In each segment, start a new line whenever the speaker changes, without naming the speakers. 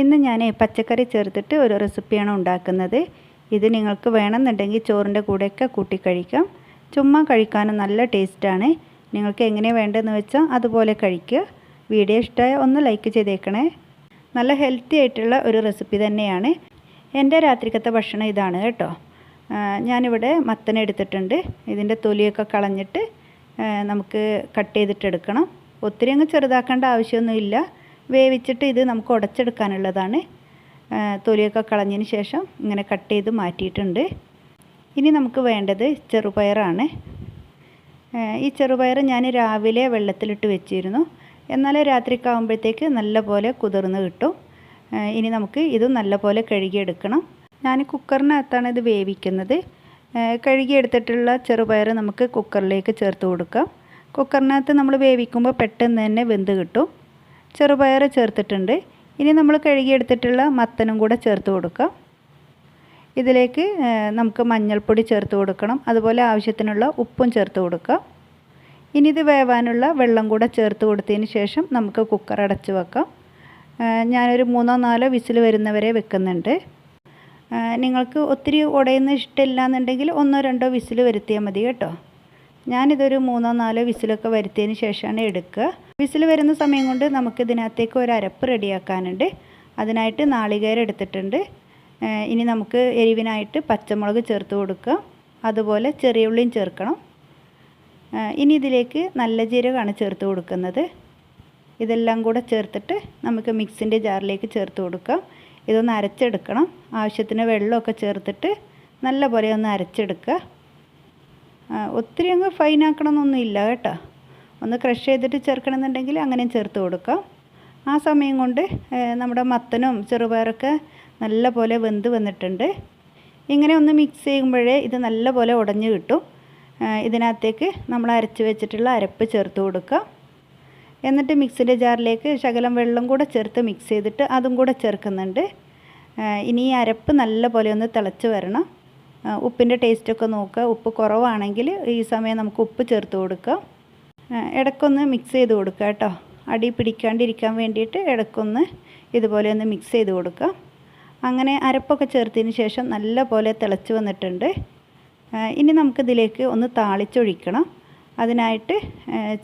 ഇന്ന് ഞാൻ പച്ചക്കറി ചേർത്തിട്ട് ഒരു റെസിപ്പിയാണ് ഉണ്ടാക്കുന്നത്. ഇത് നിങ്ങൾക്ക് വേണമെന്നുണ്ടെങ്കിൽ ചോറിന്റെ കൂടെയൊക്കെ കൂട്ടി കഴിക്കാം. ചുമ്മാ കഴിക്കാനും നല്ല ടേസ്റ്റാണ്. നിങ്ങൾക്ക് എങ്ങനെ വേണ്ടതെന്ന് വെച്ചാൽ അതുപോലെ കഴിക്കുക. വീഡിയോ ഇഷ്ടമായ ഒന്ന് ലൈക്ക് ചെയ്തേക്കണേ. നല്ല ഹെൽത്തി ആയിട്ടുള്ള ഒരു റെസിപ്പി തന്നെയാണ്. എന്റെ രാത്രിക്കത്തെ ഭക്ഷണം ഇതാണ് കേട്ടോ. ഞാനിവിടെ മത്തന എടുത്തിട്ടുണ്ട്. ഇതിന്റെ തൊലിയൊക്കെ കളഞ്ഞിട്ട് നമുക്ക് കട്ട് ചെയ്തിട്ടെടുക്കണം. ഒത്തിരി അങ്ങ് ചെറുതാക്കേണ്ട ആവശ്യമൊന്നുമില്ല. വേവിച്ചിട്ട് ഇത് നമുക്ക് ഉടച്ചെടുക്കാനുള്ളതാണ്. തൊലിയൊക്കെ കളഞ്ഞതിന് ശേഷം ഇങ്ങനെ കട്ട് ചെയ്ത് മാറ്റിയിട്ടുണ്ട്. ഇനി നമുക്ക് വേണ്ടത് ചെറുപയറാണ്. ഈ ചെറുപയർ ഞാൻ രാവിലെ വെള്ളത്തിലിട്ട് വെച്ചിരുന്നു. എന്നാലേ രാത്രിക്കാവുമ്പോഴത്തേക്ക് നല്ലപോലെ കുതിർന്ന് കിട്ടും. ഇനി നമുക്ക് ഇത് നല്ലപോലെ കഴുകിയെടുക്കണം. ഞാൻ കുക്കറിനകത്താണ് ഇത് വേവിക്കുന്നത്. കഴുകിയെടുത്തിട്ടുള്ള ചെറുപയർ നമുക്ക് കുക്കറിലേക്ക് ചേർത്ത് കൊടുക്കാം. കുക്കറിനകത്ത് നമ്മൾ വേവിക്കുമ്പോൾ പെട്ടെന്ന് തന്നെ വെന്ത് കിട്ടും. ചെറുപയർ ചേർത്തിട്ടുണ്ട്. ഇനി നമ്മൾ കഴുകിയെടുത്തിട്ടുള്ള മത്തനും കൂടെ ചേർത്ത് കൊടുക്കാം. ഇതിലേക്ക് നമുക്ക് മഞ്ഞൾപ്പൊടി ചേർത്ത് കൊടുക്കണം. അതുപോലെ ആവശ്യത്തിനുള്ള ഉപ്പും ചേർത്ത് കൊടുക്കാം. ഇനി ഇത് വേവാനുള്ള വെള്ളം കൂടെ ചേർത്ത് കൊടുത്തതിന് ശേഷം നമുക്ക് കുക്കർ അടച്ച് വെക്കാം. ഞാനൊരു മൂന്നോ നാലോ വിസിൽ വരുന്നവരെ വെക്കുന്നുണ്ട്. നിങ്ങൾക്ക് ഒത്തിരി ഉടയുന്ന ഇഷ്ടമില്ല എന്നുണ്ടെങ്കിൽ ഒന്നോ രണ്ടോ വിസിൽ വരുത്തിയാൽ മതി കേട്ടോ. ഞാനിതൊരു മൂന്നോ നാലോ വിസിലൊക്കെ വരുത്തിയതിന് ശേഷമാണ് എടുക്കുക. വിസിൽ വരുന്ന സമയം കൊണ്ട് നമുക്ക് ഇതിനകത്തേക്ക് ഒരു അരപ്പ് റെഡിയാക്കാനുണ്ട്. അതിനായിട്ട് നാളികേരം എടുത്തിട്ടുണ്ട്. ഇനി നമുക്ക് എരിവിനായിട്ട് പച്ചമുളക് ചേർത്ത് കൊടുക്കുക. അതുപോലെ ചെറിയ ഉള്ളിയും ചേർക്കണം. ഇനി ഇതിലേക്ക് നല്ല ജീരകമാണ് ചേർത്ത് കൊടുക്കുന്നത്. ഇതെല്ലാം കൂടെ ചേർത്തിട്ട് നമുക്ക് മിക്സിന്റെ ജാറിലേക്ക് ചേർത്ത് കൊടുക്കാം ഇതൊന്ന് അരച്ചെടുക്കണം. ആവശ്യത്തിന് വെള്ളമൊക്കെ ചേർത്തിട്ട് നല്ല പോലെ ഒന്ന് അരച്ചെടുക്കുക. ഒത്തിരി അങ്ങ് ഫൈൻ ഇല്ല കേട്ടോ. ഒന്ന് ക്രഷ് ചെയ്തിട്ട് ചേർക്കണമെന്നുണ്ടെങ്കിൽ അങ്ങനെയും ചേർത്ത് കൊടുക്കാം. ആ സമയം കൊണ്ട് നമ്മുടെ മത്തനും ചെറുപയറൊക്കെ നല്ല പോലെ വെന്ത് വന്നിട്ടുണ്ട്. ഇങ്ങനെ ഒന്ന് മിക്സ് ചെയ്യുമ്പോഴേ ഇത് നല്ല പോലെ ഉടഞ്ഞ് കിട്ടും. ഇതിനകത്തേക്ക് നമ്മൾ അരച്ച് വെച്ചിട്ടുള്ള അരപ്പ് ചേർത്ത് കൊടുക്കുക എന്നിട്ട് മിക്സിന്റെ ജാറിലേക്ക് ശകലം വെള്ളം കൂടെ ചേർത്ത് മിക്സ് ചെയ്തിട്ട് അതും കൂടെ ചേർക്കുന്നുണ്ട്. ഇനി ഈ അരപ്പ് നല്ല പോലെ ഒന്ന് തിളച്ച് വരണം. ഉപ്പിന്റെ ടേസ്റ്റൊക്കെ നോക്കുക. ഉപ്പ് കുറവാണെങ്കിൽ ഈ സമയം നമുക്ക് ഉപ്പ് ചേർത്ത് കൊടുക്കാം ഇടയ്ക്കൊന്ന് മിക്സ് ചെയ്ത് കൊടുക്കുക കേട്ടോ. അടി പിടിക്കാണ്ടിരിക്കാൻ വേണ്ടിയിട്ട് ഇടയ്ക്കൊന്ന് ഇതുപോലെ ഒന്ന് മിക്സ് ചെയ്ത് കൊടുക്കുക. അങ്ങനെ അരപ്പൊക്കെ ചേർത്തതിന് ശേഷം നല്ല പോലെ തിളച്ച് വന്നിട്ടുണ്ട്. ഇനി നമുക്കിതിലേക്ക് ഒന്ന് താളിച്ചൊഴിക്കണം. അതിനായിട്ട്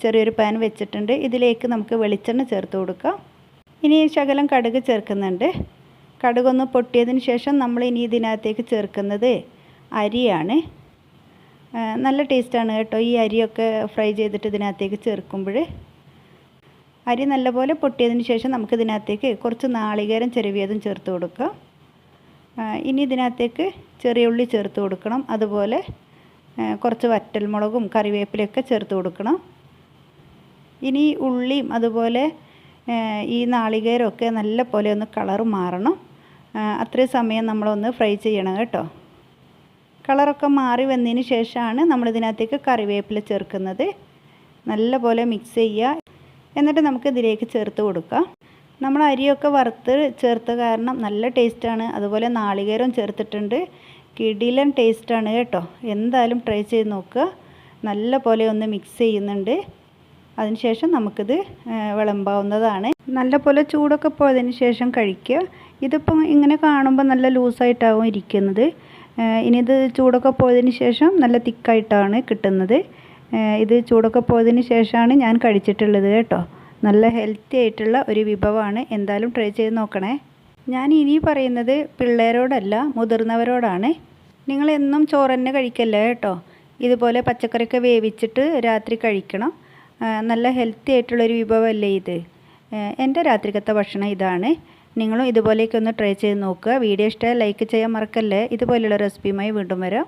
ചെറിയൊരു പാൻ വെച്ചിട്ടുണ്ട്. ഇതിലേക്ക് നമുക്ക് വെളിച്ചെണ്ണ ചേർത്ത് കൊടുക്കാം ഇനി ശകലം കടുക് ചേർക്കുന്നുണ്ട്. കടുകൊന്ന് പൊട്ടിയതിന് ശേഷം നമ്മൾ ഇനി ഇതിനകത്തേക്ക് ചേർക്കുന്നത് അരിയാണ്. നല്ല ടേസ്റ്റാണ് കേട്ടോ. ഈ അരിയൊക്കെ ഫ്രൈ ചെയ്തിട്ട് ഇതിനകത്തേക്ക് ചേർക്കുമ്പോൾ അരി നല്ലപോലെ പൊട്ടിയതിന് ശേഷം നമുക്ക് ഇതിനകത്തേക്ക് കുറച്ച് നാളികേരം ചെരുവിയതും ചേർത്ത് കൊടുക്കാം. ഇനി ഇതിനകത്തേക്ക് ചെറിയ ഉള്ളി ചേർത്ത് കൊടുക്കണം. അതുപോലെ കുറച്ച് വറ്റൽമുളകും കറിവേപ്പിലൊക്കെ ചേർത്ത് കൊടുക്കണം. ഇനി ഉള്ളിയും അതുപോലെ ഈ നാളികേരമൊക്കെ നല്ല പോലെ ഒന്ന് കളറ് മാറണം. അത്രയും സമയം നമ്മളൊന്ന് ഫ്രൈ ചെയ്യണം കേട്ടോ. കളറൊക്കെ മാറി വന്നതിന് ശേഷമാണ് നമ്മളിതിനകത്തേക്ക് കറിവേപ്പില ചേർക്കുന്നത്. നല്ലപോലെ മിക്സ് ചെയ്യുക. എന്നിട്ട് നമുക്ക് ഇതിലേക്ക് ചേർത്ത് കൊടുക്കാം. നമ്മൾ അരിയൊക്കെ വറുത്ത് ചേർത്ത് കാരണം നല്ല ടേസ്റ്റാണ് അതുപോലെ നാളികേരം ചേർത്തിട്ടുണ്ട്. കിടിലൻ ടേസ്റ്റാണ് കേട്ടോ. എന്തായാലും ട്രൈ ചെയ്ത് നോക്കുക നല്ല പോലെ ഒന്ന് മിക്സ് ചെയ്യുന്നുണ്ട്. അതിനുശേഷം നമുക്കിത് വിളമ്പാവുന്നതാണ്. നല്ല പോലെ ചൂടൊക്കെ പോയതിന് ശേഷം കഴിക്കുക. ഇതിപ്പം ഇങ്ങനെ കാണുമ്പോൾ നല്ല ലൂസായിട്ടാവും ഇരിക്കുന്നത്. ഇനി ഇത് ചൂടൊക്കെ പോയതിന് ശേഷം നല്ല തിക്കായിട്ടാണ് കിട്ടുന്നത്. ഇത് ചൂടൊക്കെ പോയതിന് ശേഷമാണ് ഞാൻ കഴിച്ചിട്ടുള്ളത് കേട്ടോ. നല്ല ഹെൽത്തി ആയിട്ടുള്ള ഒരു വിഭവമാണ്. എന്തായാലും ട്രൈ ചെയ്ത് നോക്കണേ. ഞാൻ ഇനി പറയുന്നത് പിള്ളേരോടല്ല മുതിർന്നവരോടാണ്. നിങ്ങൾ എന്നും ചോറ് തന്നെ കഴിക്കല്ലേ കേട്ടോ? ഇതുപോലെ പച്ചക്കറിയൊക്കെ വേവിച്ചിട്ട് രാത്രി കഴിക്കണം. നല്ല ഹെൽത്തി ആയിട്ടുള്ളൊരു വിഭവമല്ലേ ഇത്. എന്റെ രാത്രിക്കത്തെ ഭക്ഷണം ഇതാണ്. നിങ്ങളും ഇതുപോലെയൊക്കെ ഒന്ന് ട്രൈ ചെയ്ത് നോക്കുക. വീഡിയോ ഇഷ്ടമായി ലൈക്ക് ചെയ്യാൻ മറക്കല്ലേ. ഇതുപോലെയുള്ള റെസിപ്പിയുമായി വീണ്ടും വരാം.